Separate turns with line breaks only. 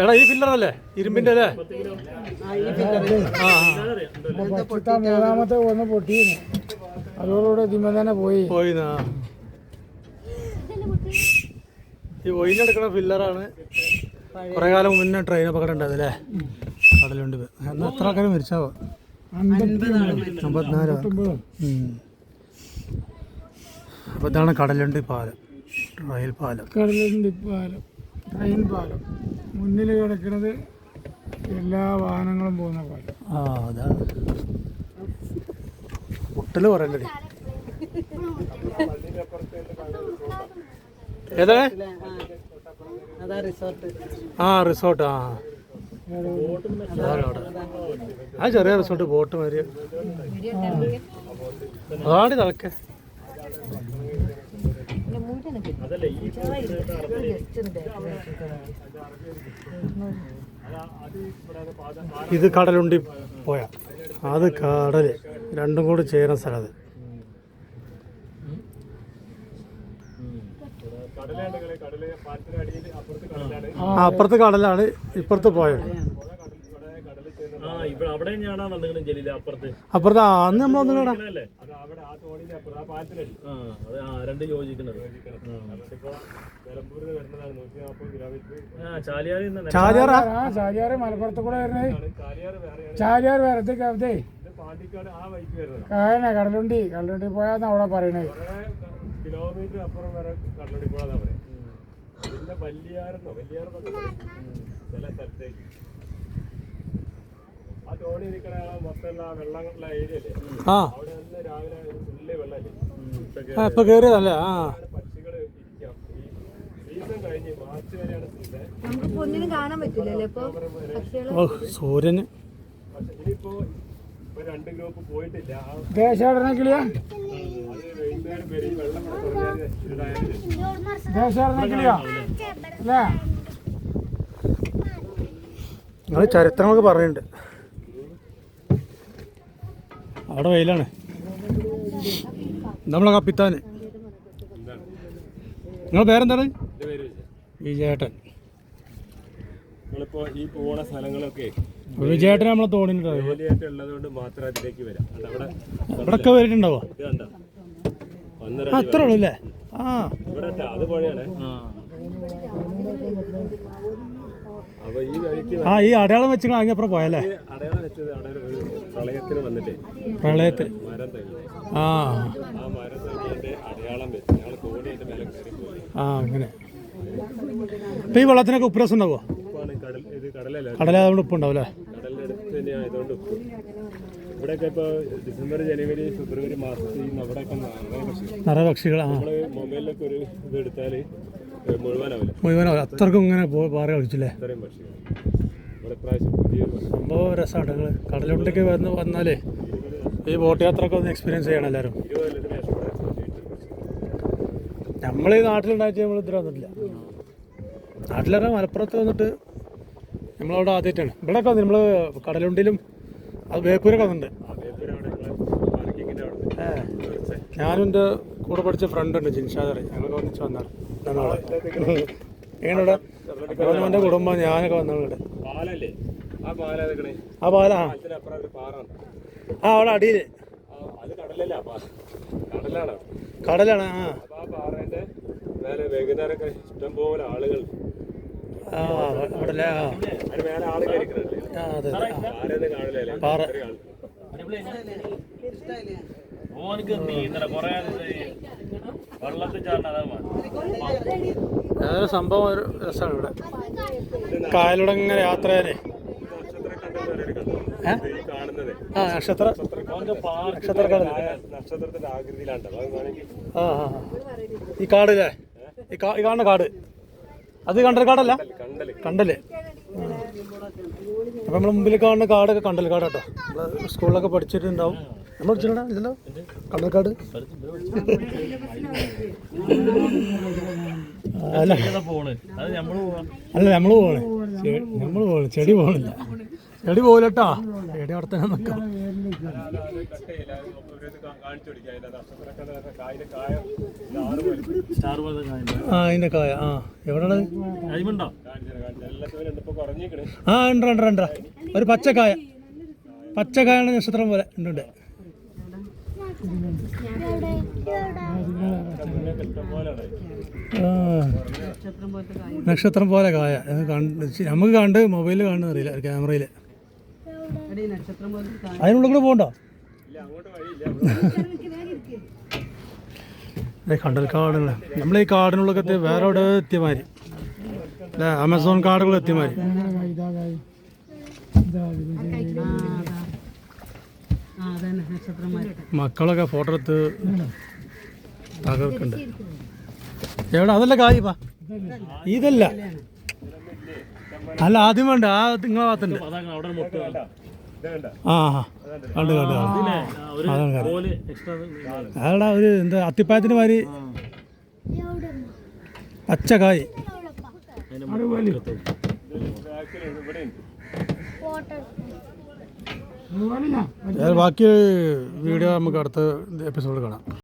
എടാ ഈ ഫില്ലർ അല്ലേ?
ഇരുമ്പിന്റെ
അല്ലേ? മൂന്നാമത്തെ ഒന്ന് പൊട്ടിയിരുന്നു അതോടുകൂടെ ഇതിമ തന്നെ പോയി.
പോയി നാ. ഈ ഒയിലെടുക്കുന്ന ഫില്ലറാണ് കുറെ കാലം മുന്നേ ട്രെയിൻ അപകടം ഉണ്ടായത് അല്ലേ കടലുണ്ട്. എന്നാൽ എത്ര ആൾക്കാർ മരിച്ചാവോ അമ്പത്തിനാല്? അപ്പൊ അപ്പോൾ ഇതാണ് കടലുണ്ട് പാലം. റെയിൽ പാലം.
കടലുണ്ട് പാലം. ട്രെയിൻ പാലം. മുന്നിൽ കിടക്കുന്നത് എല്ലാ വാഹനങ്ങളും പോകുന്ന പാലം.
ആ അതാണ് മുട്ടൽ പറയണ്ടേ ഏതാ?
അതാ റിസോർട്ട്.
ആ റിസോർട്ട് ആ. ആ ചെറിയ റിസോർട്ട് ബോട്ട് മാതിരി അതാണ് തളക്കെ ഇത് കടലുണ്ടി പോയ. അത് കടൽ. രണ്ടും കൂടി ചേരുന്ന
സ്ഥലത്ത് അപ്പുറത്ത് കടലാണ്.
ഇപ്പുറത്ത് പോയത്
ആ ഇവിടെ അവിടെ ഞാനാ വന്നിങ്ങനെ ജലീല അപ്പുറത്ത്.
അപ്പുറത്ത് ആ, അന്ന് നമ്മൾ ഒന്നും
രണ്ട് യോജിക്കുന്നത്
ചാലിയാറാ?
ആ ചാലിയാറ് മലപ്പുറത്ത് കൂടെ വരുന്നത്
ചാലിയാറ്
ചാലിയാർ വേറെ കായന കടലുണ്ടി കടലുണ്ടി പോയാന്ന് അവിടെ പറയണത്
കിലോമീറ്റർ അപ്പുറം വരെ കടലുണ്ടി പോകാതാ പറയാം പിന്നെ വല്യാറെന്നൊക്കെ ചില സ്ഥലത്തേക്ക്. തോണി നിൽക്കണ ആ. മൊത്തം ആ വെള്ളമുള്ള ഏരിയ
ആ
അവിടെ നിന്ന് രാവിലെ തുള്ളി വെള്ളമല്ലേ ഇപ്പൊക്കെ
ആ ഇപ്പൊ കേറിയതല്ലേ? ആ.
പക്ഷികൾ ഇരിക്കാം സീസൺ കഴിഞ്ഞ് മാർച്ച് വരെയാണ് സീസൺ
നമുക്കിപ്പോ ഒന്നിനും കാണാൻ പറ്റില്ലല്ലോ ഇപ്പൊ? പക്ഷികൾ?
ഓ സൂര്യന്.
പക്ഷെ ഇനിയിപ്പോ ഇപ്പൊ രണ്ട് ഗ്രൂപ്പ് പോയിട്ടില്ല
ദേശാടന കിളിയാ ദേശാടന കിളിയാ അല്ലേ?
നിങ്ങൾ ചരിത്രങ്ങളൊക്കെ പറഞ്ഞിട്ടുണ്ട്. അവിടെ വെയിലാണ്. നമ്മളെ കപ്പിത്താന്. നിങ്ങളെ പേരെന്താണ്? വിജയേട്ടൻ.
ഈ പോണ സ്ഥലങ്ങളൊക്കെ
വിജയേട്ടൻ നമ്മളെ തോണിന്റെ
വേലിയായിട്ട് ഉള്ളത് കൊണ്ട് മാത്രം അതിലേക്ക് വരാം.
ഇവിടെയൊക്കെ വരിട്ടുണ്ടാവോ അത്രേ ഉള്ളൂ അല്ലേ? ആ.
ഇവിടെ അത് പുഴയാണ്. ഈ വഴിക്ക്
ആ ഈ അടയാളം വെച്ച് അങ്ങനെ പോയല്ലേ
അടയാളം വെച്ചത് അവിടെ ഒരു പ്രളയത്തിന് വന്നിട്ടേ
പ്രളയത്തിൽ ആ.
ആ
അങ്ങനെ. ഇപ്പം ഈ വെള്ളത്തിനൊക്കെ ഉപ്രസം ഉണ്ടാവോ കടലായതുകൊണ്ട് ഉപ്പുണ്ടാവും അല്ലേ
ഇവിടെയൊക്കെ ഇപ്പൊ ഡിസംബർ ജനുവരി ഫെബ്രുവരി മാസത്തിൽ അവിടെയൊക്കെ നിറയെ പക്ഷി
നിറയെ പക്ഷികൾ ആ.
മൊബൈലിലൊക്കെ ഒരു ഇത് മുഴുവനാവില്ല.
മുഴുവനോ അത്രക്കും ഇങ്ങനെ പാറി കളിച്ചില്ലേ? സംഭവം രസമാണ്. നിങ്ങൾ കടലുണ്ടൊക്കെ വന്ന് വന്നാലേ ഈ ബോട്ട് യാത്ര ഒക്കെ ഒന്ന് എക്സ്പീരിയൻസ് ചെയ്യണം എല്ലാവരും നമ്മൾ ഈ നാട്ടിലുണ്ടായിട്ട് നമ്മൾ ഇത്ര വന്നിട്ടില്ല. നാട്ടിലിറങ്ങാൻ മലപ്പുറത്ത് വന്നിട്ട് നമ്മളവിടെ ആദ്യമായിട്ടാണ്. ഇവിടെ ഒക്കെ നമ്മൾ കടലുണ്ടിലും അത് ബേപ്പൂരൊക്കെ വന്നിട്ടുണ്ട്. ഞാനും എന്റെ കൂടെ പഠിച്ച ഫ്രണ്ട് ഉണ്ട് ജിൻഷാദർ ഞങ്ങളൊക്കെ ഒന്നിച്ച് വന്നാണ്. എങ്ങനെ ഇവിടെ എന്റെ കുടുംബം ഞാനൊക്കെ വന്നാണ് ഇവിടെ
പാലല്ലേ ആ പാല
ആ പാലാ?
പാലത്തിനപ്പുറം ഒരു പാറാണ്.
ആ അവിടെ അടിയിൽ
അത് കടലല്ല പാ കടലാണ്.
കടലാണ് ആ.
വൈകുന്നേരമൊക്കെ ഇഷ്ടംപോലെ ആളുകൾ.
പാറ.
ഓനക്ക് നീന്തല കൊറേ വെള്ളത്തിൽ ചാടണ
അതൊരു സംഭവം ഒരു രസമാണ് ഇവിടെ. കായലൂടെ ഇങ്ങനെ യാത്ര ചെയ്യാനേ. ആ നക്ഷത്ര നക്ഷത്രക്കാട്
നക്ഷത്രത്തിന്റെ ആകൃതിയിലാണ്
ആ ആ. ഈ കാടില്ലേ ഈ കാണുന്ന കാട്. അത് കണ്ടൽ കാടല്ല?
കണ്ടല്ലേ
കണ്ടൽ. അപ്പൊ നമ്മൾ മുമ്പിൽ കാണുന്ന കാടൊക്കെ കണ്ടൽ കാടാട്ടോ. കേട്ടോ നമ്മൾ സ്കൂളിലൊക്കെ പഠിച്ചിട്ടുണ്ടാവും. നമ്മൾ പഠിച്ചിട്ടുണ്ടോ ഇല്ലല്ലോ കണ്ണക്കാട് അല്ല.
പോണ്
അല്ല നമ്മൾ പോവാണ്. നമ്മൾ പോവാണ്. ചെടി പോകണില്ല എടി പോലട്ടാ ചെടി അവിടെ തന്നെ നിൽക്കാം
ആ അതിന്റെ കായ.
ആ എവിടെയാണ് ആ ഉണ്ട് ഉണ്ട് ഉണ്ട് ഒരു പച്ചക്കായ. പച്ചക്കായ നക്ഷത്രം പോലെ. ഉണ്ട് ഉണ്ട്
ഇഷ്ടം പോലെയാണ്
ആ
നക്ഷത്രം
പോലെ കായ. നമുക്ക് കണ്ട് മൊബൈലിൽ കാണുന്ന അറിയില്ല ക്യാമറയിൽ. അതിനുള്ള കൂടെ പോകണ്ടോ? ഏ കണ്ടൽക്കാടുകൾ നമ്മൾ ഈ കാടിനുള്ളൊക്കെ വേറെ എവിടെ എത്തിയ മാതിരി. അല്ലേ ആമസോൺ കാടുകൾ എത്തിയ മാതിരി
ഇതാ കായ് ഇതാ ഇത്
ആ അതാ ആ അതന്നെ നക്ഷത്രം പോലത്തെ
മക്കളൊക്കെ ഫോട്ടോ എടുത്ത് തകർക്കുണ്ട് എവിടെ? അതല്ല കായ് പാ. ഇതല്ല. അല്ല ആദ്യം വേണ്ട. ആ നിങ്ങളെ ഭാഗത്തുണ്ട്. ആ കണ്ട്
ഒരു
അതാടാ എന്താ അത്തിപ്പായത്തിന് മാതിരി പച്ചക്കായ്
അതിന്റെ മുട്ട ഇവിടെ ഉണ്ട്
അതുപോലെ ഞാൻ
ബാക്കി വീഡിയോ നമുക്ക് അടുത്ത എപ്പിസോഡ് കാണാം.